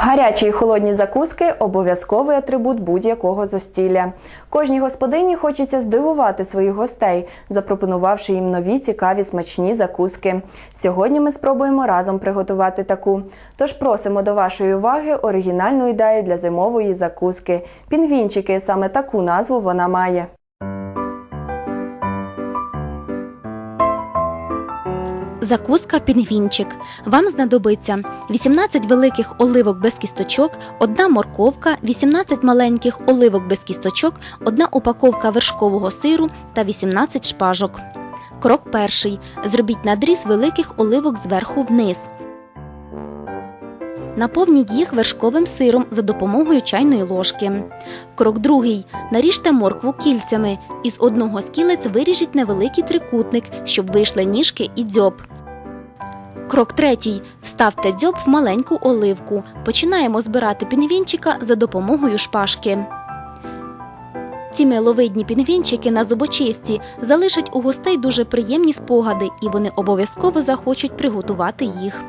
Гарячі і холодні закуски обов'язковий атрибут будь-якого застілля. Кожній господині хочеться здивувати своїх гостей, запропонувавши їм нові цікаві смачні закуски. Сьогодні ми спробуємо разом приготувати таку. Тож просимо до вашої уваги оригінальну ідею для зимової закуски. Пінгвінчики саме таку назву вона має. Закуска пінгвінчик. Вам знадобиться 18 великих оливок без кісточок, одна морковка, 18 маленьких оливок без кісточок, одна упаковка вершкового сиру та 18 шпажок. Крок перший. Зробіть надріз великих оливок зверху вниз. Наповніть їх вершковим сиром за допомогою чайної ложки. Крок другий. Наріжте моркву кільцями. Із одного з кілець виріжіть невеликий трикутник, щоб вийшли ніжки і дзьоб. Крок третій. Вставте дзьоб в маленьку оливку. Починаємо збирати пінгвінчика за допомогою шпажки. Ці миловидні пінгвінчики на зубочисті залишать у гостей дуже приємні спогади, і вони обов'язково захочуть приготувати їх.